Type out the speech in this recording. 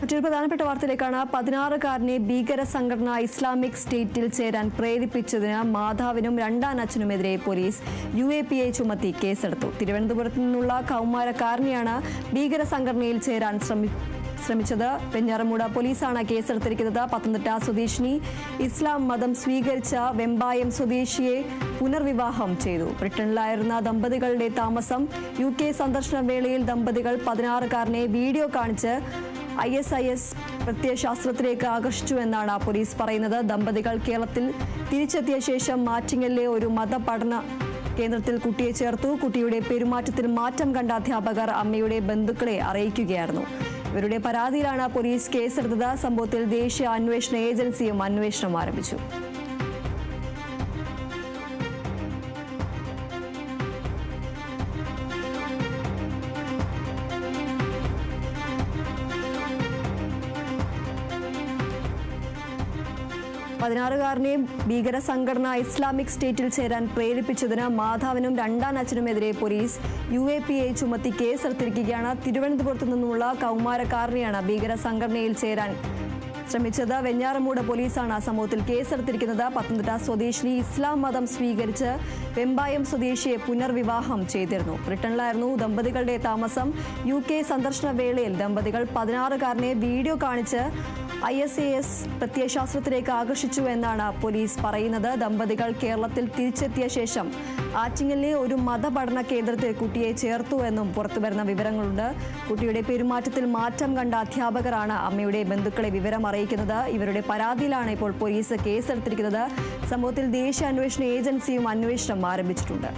മറ്റൊരു പ്രധാനപ്പെട്ട വാർത്തയിലേക്കാണ് പതിനാറുകാരനെ ഭീകര സംഘടന ഇസ്ലാമിക് സ്റ്റേറ്റിൽ ചേരാൻ പ്രേരിപ്പിച്ചതിന് മാതാവിനും രണ്ടാം അച്ഛനുമെതിരെ police U A P I ചുമത്തി കേസെടുത്തു. തിരുവനന്തപുരത്ത് നിന്നുള്ള കൗമാരക്കാരനെയാണ് ഭീകര സംഘടനയിൽ ചേരാൻ ശ്രമി ശ്രമിച്ചത്. വെഞ്ഞാറമൂട് പോലീസാണ് കേസെടുത്തിരിക്കുന്നത്. പത്തനംതിട്ട സ്വദേശിനി ഇസ്ലാം മതം സ്വീകരിച്ച വെമ്പായം സ്വദേശിയെ പുനർവിവാഹം ചെയ്തു. ബ്രിട്ടനിലായിരുന്ന ദമ്പതികളുടെ താമസം യു കെ സന്ദർശന വേളയിൽ ദമ്പതികൾ പതിനാറുകാരനെ വീഡിയോ കാണിച്ച് ഐ എസ് ഐ എസ് പ്രത്യയശാസ്ത്രത്തിലേക്ക് ആകർഷിച്ചു എന്നാണ് പോലീസ് പറയുന്നത്. ദമ്പതികൾ കേരളത്തിൽ തിരിച്ചെത്തിയ ശേഷം മാറ്റിങ്ങലിലെ ഒരു മതപഠന കേന്ദ്രത്തിൽ കുട്ടിയെ ചേർത്തു. കുട്ടിയുടെ പെരുമാറ്റത്തിൽ മാറ്റം കണ്ട അധ്യാപകർ അമ്മയുടെ ബന്ധുക്കളെ അറിയിക്കുകയായിരുന്നു. ഇവരുടെ പരാതിയിലാണ് പോലീസ് കേസെടുത്തത്. സംഭവത്തിൽ ദേശീയ അന്വേഷണ ഏജൻസിയും അന്വേഷണം ആരംഭിച്ചു. പതിനാറുകാരനെ ഭീകര സംഘടന ഇസ്ലാമിക് സ്റ്റേറ്റിൽ ചേരാൻ പ്രേരിപ്പിച്ചതിന് മാധവനും രണ്ടാം അച്ഛനുമെതിരെ police U A P A ചുമത്തി കേസെടുത്തിരിക്കുകയാണ്. തിരുവനന്തപുരത്ത് നിന്നുള്ള കൗമാരക്കാരനെയാണ് ഭീകര സംഘടനയിൽ ചേരാൻ ശ്രമിച്ചത്. വെഞ്ഞാറമൂട് പോലീസാണ് സംഭവത്തിൽ കേസെടുത്തിരിക്കുന്നത്. പത്തനംതിട്ട സ്വദേശിനി ഇസ്ലാം മതം സ്വീകരിച്ച് വെമ്പായം സ്വദേശിയെ പുനർവിവാഹം ചെയ്തിരുന്നു. ബ്രിട്ടനിലായിരുന്നു ദമ്പതികളുടെ താമസം. യു കെ സന്ദർശന വേളയിൽ ദമ്പതികൾ പതിനാറുകാരനെ വീഡിയോ കാണിച്ച് ഐ എസ് എ എസ് പ്രത്യയശാസ്ത്രത്തിലേക്ക് ആകർഷിച്ചു എന്നാണ് പോലീസ് പറയുന്നത്. ദമ്പതികൾ കേരളത്തിൽ തിരിച്ചെത്തിയ ശേഷം ആറ്റിങ്ങലിലെ ഒരു മതപഠന കേന്ദ്രത്തിൽ കുട്ടിയെ ചേർത്തു എന്നും പുറത്തുവരുന്ന വിവരങ്ങളുണ്ട്. കുട്ടിയുടെ പെരുമാറ്റത്തിൽ മാറ്റം കണ്ട അധ്യാപകരാണ് അമ്മയുടെ ബന്ധുക്കളെ വിവരം അറിയിക്കുന്നത്. ഇവരുടെ പരാതിയിലാണ് ഇപ്പോൾ പോലീസ് കേസെടുത്തിരിക്കുന്നത്. സംഭവത്തിൽ ദേശീയ അന്വേഷണ ഏജൻസിയും അന്വേഷണം ആരംഭിച്ചിട്ടുണ്ട്.